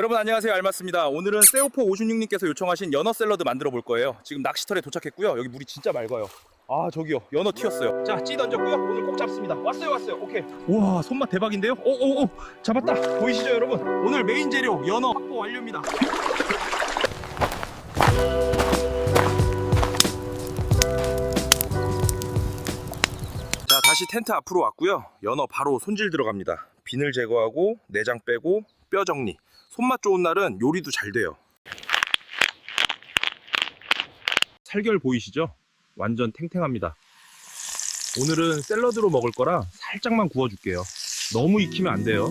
여러분 안녕하세요. 알맞습니다. 오늘은 세오포 56님께서 요청하신 연어 샐러드 만들어 볼 거예요. 지금 낚시터에 도착했고요. 여기 물이 진짜 맑아요. 아 저기요. 연어 튀었어요. 자 찌 던졌고요. 오늘 꼭 잡습니다. 왔어요 왔어요. 오케이. 우와 손맛 대박인데요? 오오오. 잡았다. 보이시죠 여러분? 오늘 메인 재료 연어 확보 완료입니다. 자 다시 텐트 앞으로 왔고요. 연어 바로 손질 들어갑니다. 비늘 제거하고 내장 빼고 뼈 정리 손맛 좋은 날은 요리도 잘 돼요 살결 보이시죠? 완전 탱탱합니다 오늘은 샐러드로 먹을 거라 살짝만 구워줄게요 너무 익히면 안 돼요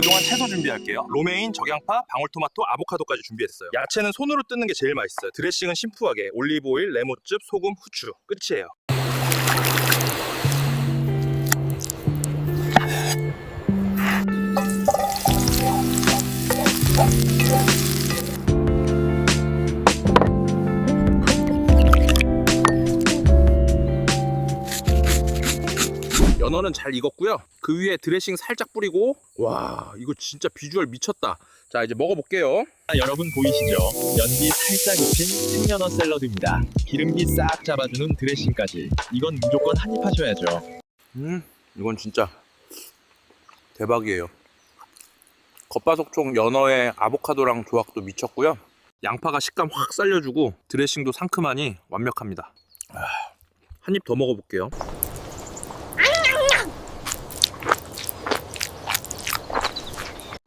그동안 채소 준비할게요. 로메인, 적양파, 방울토마토, 아보카도까지 준비했어요. 야채는 손으로 뜯는 게 제일 맛있어요. 드레싱은 심플하게 올리브오일, 레모즙, 소금, 후추 끝이에요. 연어는 잘 익었고요. 그 위에 드레싱 살짝 뿌리고 와 이거 진짜 비주얼 미쳤다. 자 이제 먹어볼게요. 여러분 보이시죠? 연기 살짝 입힌 생연어 샐러드입니다. 기름기 싹 잡아주는 드레싱까지. 이건 무조건 한입 하셔야죠. 음 이건 진짜 대박이에요. 겉바속촉 연어의 아보카도랑 조합도 미쳤고요. 양파가 식감 확 살려주고 드레싱도 상큼하니 완벽합니다. 한 입 더 먹어볼게요.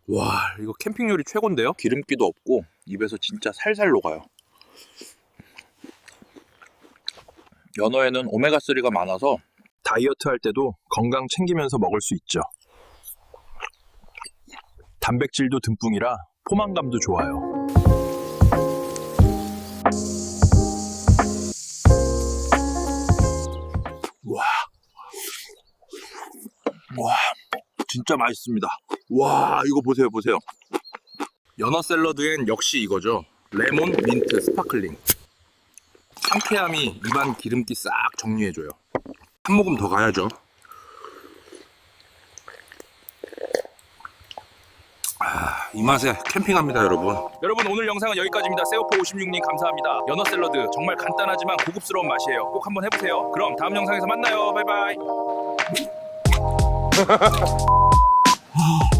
와 이거 캠핑 요리 최고인데요? 기름기도 없고 입에서 진짜 살살 녹아요. 연어에는 오메가3가 많아서 다이어트 할 때도 건강 챙기면서 먹을 수 있죠. 단백질도 듬뿍이라 포만감도 좋아요. 와, 와, 진짜 맛있습니다. 와, 이거 보세요, 보세요. 연어 샐러드엔 역시 이거죠. 레몬, 민트, 스파클링. 상쾌함이 입안 기름기 싹 정리해줘요. 한 모금 더 가야죠. 이 맛에 캠핑합니다, 여러분. 여러분 오늘 영상은 여기까지입니다. 세오포 56님 감사합니다. 연어 샐러드 정말 간단하지만 고급스러운 맛이에요. 꼭 한번 해보세요. 그럼 다음 영상에서 만나요. 바이바이.